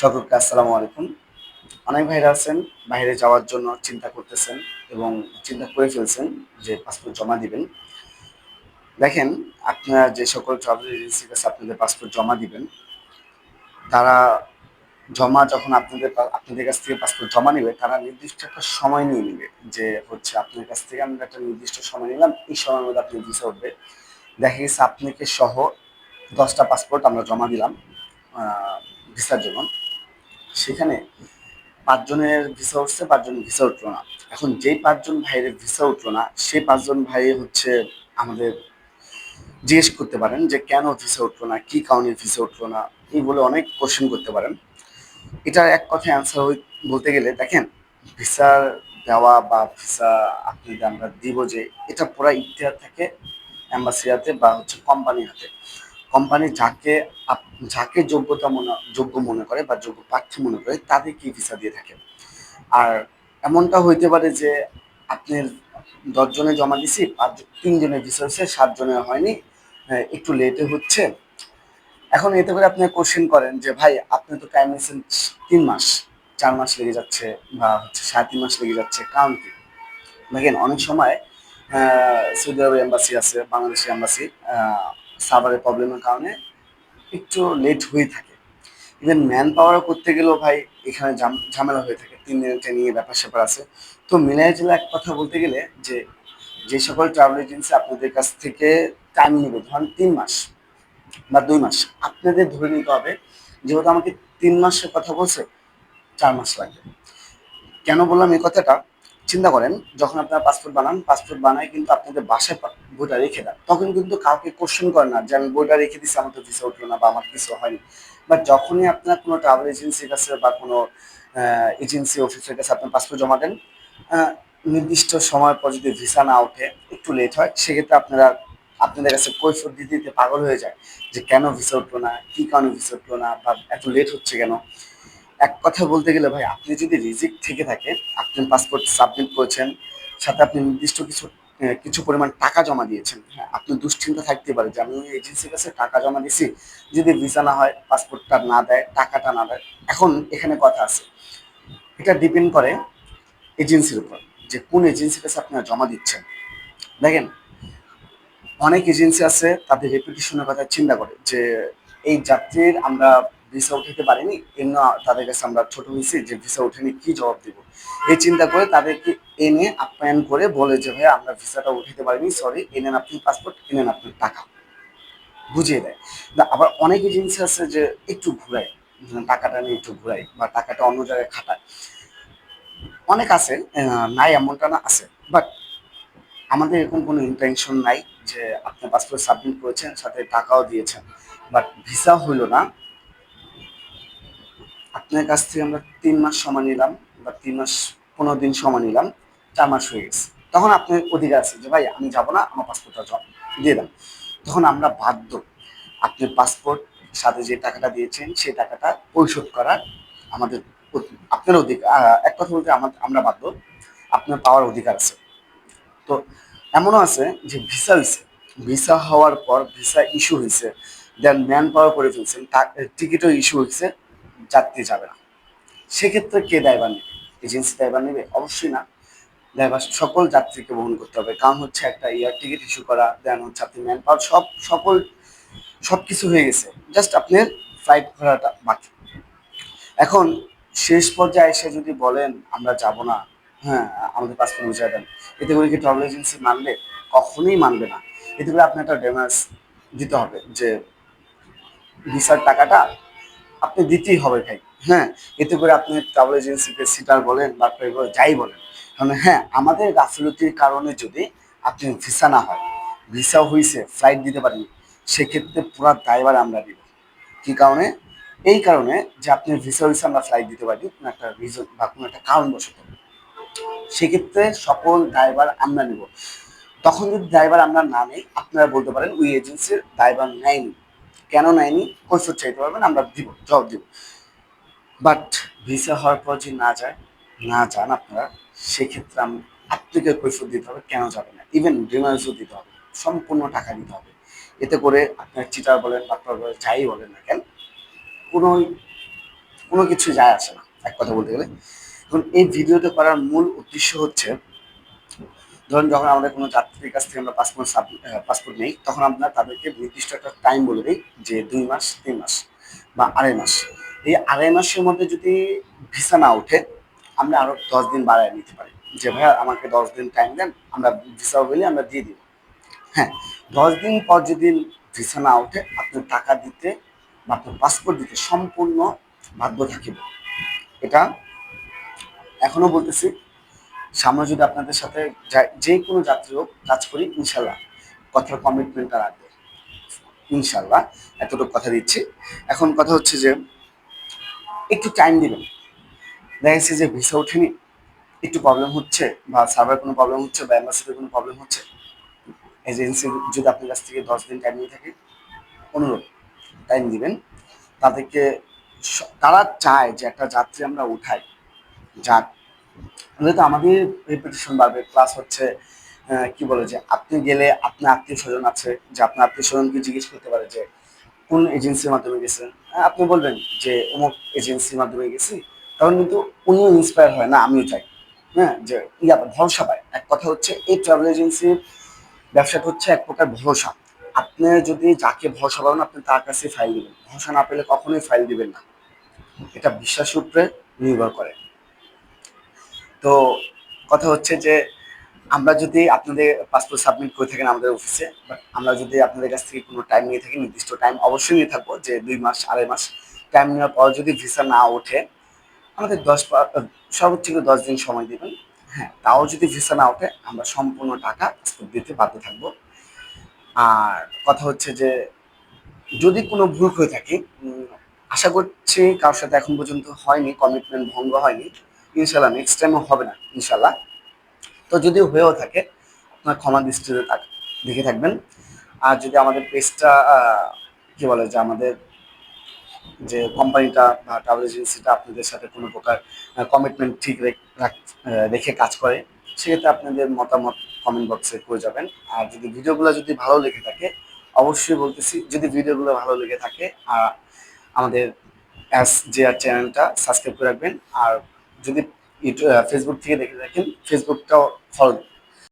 সকলকে আসসালামু আলাইকুম। অনেক ভাইরা আছেন, বাইরে যাওয়ার জন্য চিন্তা করতেছেন এবং চিন্তা করে ফেলছেন যে পাসপোর্ট জমা দিবেন। দেখেন, আপনারা যে সকল ট্রাভেল এজেন্সির কাছে আপনাদের পাসপোর্ট জমা দিবেন, তারা জমা যখন আপনাদের আপনাদের কাছ থেকে পাসপোর্ট জমা নেবে, তারা নির্দিষ্ট একটা সময় নিয়ে নেবে যে হচ্ছে আপনার কাছ থেকে আমরা একটা নির্দিষ্ট সময় নিলাম, এই সময়ের মধ্যে আপনি ভিসা উঠবে। দেখা গেছে আপনাকে সহ দশটা পাসপোর্ট আমরা জমা দিলাম ভিসার জন্য। সেখানে পাঁচজনের ভিসা উঠছে পাঁচজনের ভিসা উঠল না। এখন যেই পাঁচজন ভাইয়ের ভিসা উঠল না সেই পাঁচজন ভাই হচ্ছে আমাদের জিজ্ঞেস করতে পারেন যে কেন ভিসা উঠল না, কি কারণে ভিসা উঠল না, এই বলে অনেক কোশ্চেন করতে পারেন। এটার এক কথায় অ্যান্সার বলতে গেলে দেখেন ভিসার দেওয়া বা ভিসা আপনি আমরা দিব যে এটা পুরা ইতিহাস থাকে অ্যাম্বাসি হাতে বা হচ্ছে কোম্পানি হাতে। কোম্পানি যাকে যাকে যোগ্যতা মনে যোগ্য মনে করে বা যোগ্য প্রার্থী মনে করে তাদেরকে ভিসা দিয়ে থাকে। আর এমনটা হইতে পারে যে আপনার দশজনে জমা দিছি পাঁচ তিনজনের ভিসা হয়েছে সাতজনের হয়নি হ্যাঁ, একটু লেটে হচ্ছে। এখন এতে করে আপনি কোশ্চেন করেন যে ভাই আপনি তো টাইম নিয়েছেন তিন মাস চার মাস লেগে যাচ্ছে বা হচ্ছে সাড়ে তিন মাস লেগে যাচ্ছে কারণ কি? দেখেন অনেক সময় সৌদি আরব এম্বাসি আছে বাংলাদেশের এম্বাসি সার্ভারের প্রবলেমের কারণে একটু লেট হয়ে থাকে। ইভেন ম্যান পাওয়ার করতে গেলেও ভাই এখানে ঝামেলা হয়ে থাকে। তিন দিনের নিয়ে ব্যাপার স্যাপার আছে। তো মিলাই জেলা এক কথা বলতে গেলে যে যে সকল ট্রাভেল এজেন্সি আপনাদের কাছ থেকে টাইম নেবে, ধরেন তিন মাস বা দুই মাস, আপনাদের ধরে নিতে হবে, যেহেতু আমাকে তিন মাসের কথা বলছে, চার মাস লাগবে। কেন বললাম এই কথাটা? চিন্তা করেন, যখন আপনারা পাসপোর্ট বানান পাসপোর্ট বানায় কিন্তু আপনাদের বাসায় বইটা রেখে দেন। তখন কিন্তু কাউকে কোশ্চেন করেন না যে, আমি বইটা রেখে দিচ্ছি আমার তো ভিসা উঠল না বা আমার কিছু হয়নি। বাট যখনই আপনার কোনো ট্রাভেল এজেন্সির কাছে বা কোনো এজেন্সি অফিসের কাছে আপনার পাসপোর্ট জমা দেন নির্দিষ্ট সময় পর যদি ভিসা না ওঠে, একটু লেট হয়, সেক্ষেত্রে আপনারা, আপনাদের কাছে কৈফত দিতে দিতে পাগল হয়ে যায় যে, কেন ভিসা উঠল না? কী কারণে ভিসা উঠল না? বা এত লেট হচ্ছে কেন? এক কথা বলতে গেলে ভাই, আপনি যদি রিজিক থেকে থাকে আপনি পাসপোর্ট সাবমিট করেছেন, সাথে আপনি নির্দিষ্ট কিছু কিছু পরিমাণ টাকা জমা দিয়েছেন হ্যাঁ আপনি দুশ্চিন্তা থাকতে পারে যে আমি ওই এজেন্সির কাছে টাকা জমা দিছি যদি ভিসা না হয় পাসপোর্টটা না দেয়, টাকাটা না দেয়। এখন এখানে কথা আছে। এটা ডিপেন্ড করে এজেন্সির উপর যে কোন এজেন্সির কাছে আপনারা জমা দিচ্ছেন। দেখেন, অনেক এজেন্সি আছে, তাদের রেপুটেশনের কথা চিন্তা করে যে এই যাত্রীর আমরা ভিসা উঠাতে পারিনি এমন তাদের কাছে আমরা ছোট হয়েছি যে ভিসা উঠেনি কি জবাব দিব? এই চিন্তা করে তাদেরকে এনে আপ্যায়ন করে বলে যে ভাই আমরা ভিসাটা উঠাতে পারিনি সরি এনেন আপনি পাসপোর্ট এনেন আপনার টাকা। বুঝিয়ে দেয়। না, আবার অনেক এজেন্সি আছে যে একটু ঘুরায় টাকাটা নিয়ে একটু ঘুরাই বা টাকাটা অন্য জায়গায় খাটায়। অনেক আছে নাই এমনটা না আছে বাট আমাদের এরকম কোনো ইন্টেনশন নাই যে আপনি পাসপোর্ট সাবমিট করেছেন সাথে টাকাও দিয়েছেন বাট ভিসা হইল না। আপনার কাছ থেকে আমরা তিন মাস সময় নিলাম বা তিন মাস পনেরো দিন সময় নিলাম, চার মাস হয়ে গেছে। তখন আপনার অধিকার আছে যে, ভাই, আমি যাব না, আমার পাসপোর্টটা দিয়ে দাম তখন আমরা বাধ্য আপনি পাসপোর্ট সাথে যে টাকাটা দিয়েছেন, সেই টাকাটা পরিশোধ করার আমাদের আপনার অধিকার এক কথা বলতে আমার- আমরা বাধ্য। আপনার পাওয়ার অধিকার আছে। তো এমনও আছে যে ভিসা হয়েছে ভিসা হওয়ার পর ভিসা ইস্যু হয়েছে দেন ম্যান পাওয়ার করে ফেলছেন। টিকিটও ইস্যু হয়েছে যাত্রী যাবে না। সেক্ষেত্রে কে দায়ভার নেবে? এজেন্সি দায়ভার নেবে? অবশ্যই না। দায়ভার সকল যাত্রীকে বহন করতে হবে। কারণ হচ্ছে একটা এয়ার টিকিট ইস্যু করা দেন হচ্ছে আপনি ম্যান পাওয়ার সব, সকল সব কিছু হয়ে গেছে। জাস্ট আপনার ফ্লাইট ভাড়াটা বাকি। এখন শেষ পর্যায়ে এসে যদি বলেন, আমরা যাব না। হ্যাঁ আমাদের পাসপোর্ট বুঝিয়ে দেন এতে করে কি ট্রাভেল এজেন্সি মানবে? কখনোই মানবে না। এতে করে আপনার একটা ড্যামেজ দিতে হবে যে ভিসার টাকাটা আপনি দিতেই হবে ভাই। হ্যাঁ এতে করে আপনি ট্রাভেল এজেন্সিকে সিটার বলেন বা যাই বলেন। কারণ হ্যাঁ আমাদের গাফিলতির কারণে যদি আপনি ভিসা না হয় ভিসা হয়েছে ফ্লাইট দিতে পারেন, সেক্ষেত্রে পুরো ড্রাইভার আমরা দিব। কি কারণে? এই কারণে যে আপনি ভিসা হয়েছে আমরা ফ্লাইট দিতে পারি, কোনো একটা রিজন বা কোনো একটা কারণ কারণবশত। সেক্ষেত্রে সকল ড্রাইভার আমরা নেব। তখন যদি ড্রাইভার আমরা না নেই, আপনারা বলতে পারেন ওই এজেন্সির ড্রাইভার নেয়নি। কেন নেয়নি? কৈফত চাইতে পারবেন আমরা দিব, জবাব দিব। বাট ভিসা হওয়ার পর যদি না যায়, না যান আপনারা, সেক্ষেত্রে আমি আপনাকে কৈফত দিতে হবে, কেন যাবে না? ইভেন রিমার্সও দিতে হবে, সম্পূর্ণ টাকা দিতে হবে। এতে করে আপনার চিটার বলেন বাটপার বলেন যাই বলেন না কেন, কোনো কোনো কিছু যায় আসে না। এক কথা বলতে গেলে। এখন এই ভিডিওটা করার মূল উদ্দেশ্য হচ্ছে ধরুন যখন আমাদের কোনো যাত্রীর কাছ থেকে আমরা পাসপোর্ট পাসপোর্ট নেই, তখন আমরা তাদেরকে নির্দিষ্ট একটা টাইম বলে দিই যে দুই মাস, তিন মাস বা আড়াই মাস। এই আড়াই মাসের মধ্যে যদি ভিসা না ওঠে, আমরা আরও দশ দিন বাড়ায় নিতে পারি। যে ভাইয়া, আমাকে দশ দিন টাইম দেন, আমরা ভিসা বলে আমরা দিয়ে দিব। হ্যাঁ দশ দিন পর যদি ভিসা না ওঠে, আপনার টাকা দিতে বা আপনার পাসপোর্ট দিতে সম্পূর্ণ বাধ্য থাকিব এটা এখনও বলতেছি সামনে যদি আপনাদের সাথে যা- কোনো যাত্রী হোক, কাজ করি, ইনশাল্লাহ কথার কমিটমেন্টটা রাখব ইনশাল্লাহ এতটুকু কথা দিচ্ছি। এখন কথা হচ্ছে যে, একটু টাইম দিবেন। দেখা যাচ্ছে যে ভিসা ওঠেনি, একটু প্রবলেম হচ্ছে বা সার্ভার কোনো প্রবলেম হচ্ছে বা অ্যাম্বাসিতে কোনো প্রবলেম হচ্ছে এজেন্সি যদি আপনার কাছ থেকে দশ দিন টাইম নিয়ে থাকে, অনুরোধ টাইম দিবেন। তাদেরকে তারা চায় যে একটা যাত্রী আমরা উঠাই, যাক তাহলে তো আমাদের রেপুটেশন বাড়বে প্লাস হচ্ছে কি বলে যে আপনি গেলে আপনার আত্মীয় স্বজন আছে যে আপনার আত্মীয় স্বজনকে জিজ্ঞেস করতে পারে যে কোন এজেন্সির মাধ্যমে গেছেন হ্যাঁ, আপনি বলবেন যে অমুক এজেন্সির মাধ্যমে গেছি। তখন কিন্তু উনিও ইন্সপায়ার হয় না আমিও চাই। হ্যাঁ যে ইয়া ভরসা পায়। এক কথা হচ্ছে এই ট্রাভেল এজেন্সির ব্যবসাটা হচ্ছে এক প্রকার ভরসা। আপনি যদি যাকে ভরসা পাবেন আপনি তার কাছে ফাইল দিবেন। ভরসা না পেলে কখনোই ফাইল দিবেন না। এটা বিশ্বাসের উপরে নির্ভর করে। তো কথা হচ্ছে যে আমরা যদি আপনাদের পাসপোর্ট সাবমিট করে থাকেন আমাদের অফিসে বাট আমরা যদি আপনাদের কাছ থেকে কোনো টাইম নিয়ে থাকি, নির্দিষ্ট টাইম অবশ্যই নিয়ে থাকব, যে দুই মাস, আড়াই মাস টাইম নেওয়ার পর যদি ভিসা না ওঠে, আমাদের দশ সর্বোচ্চ দশ দিন সময় দেবেন। হ্যাঁ তাও যদি ভিসা না ওঠে, আমরা সম্পূর্ণ টাকা পাসপোর্ট দিতে বাধ্য থাকব। আর কথা হচ্ছে যে যদি কোনো ভুল হয়ে থাকে আশা করছি কারোর সাথে এখন পর্যন্ত হয়নি কমিটমেন্ট ভঙ্গ হয়নি ইনশাল্লাহ নেক্সট টাইমও হবে না ইনশাল্লাহ তো যদি হয়েও থাকে, আপনার ক্ষমা দৃষ্টিতে দেখে থাকবেন। আর যদি আমাদের পেজটা কি বলে যে আমাদের যে কোম্পানিটা বা ট্রাভেল এজেন্সিটা আপনাদের সাথে কোনো প্রকার কমিটমেন্ট ঠিক রেখ- কাজ করে, সেক্ষেত্রে আপনাদের মতামত কমেন্ট বক্সে করে যাবেন। আর যদি ভিডিওগুলো যদি ভালো লেগে থাকে, অবশ্যই বলতেছি, যদি ভিডিওগুলো ভালো লেগে থাকে আর আমাদের জে আর চ্যানেলটা সাবস্ক্রাইব করে রাখবেন। আর যদি ফেসবুক থেকে দেখে থাকেন ফেসবুকটাও ফলো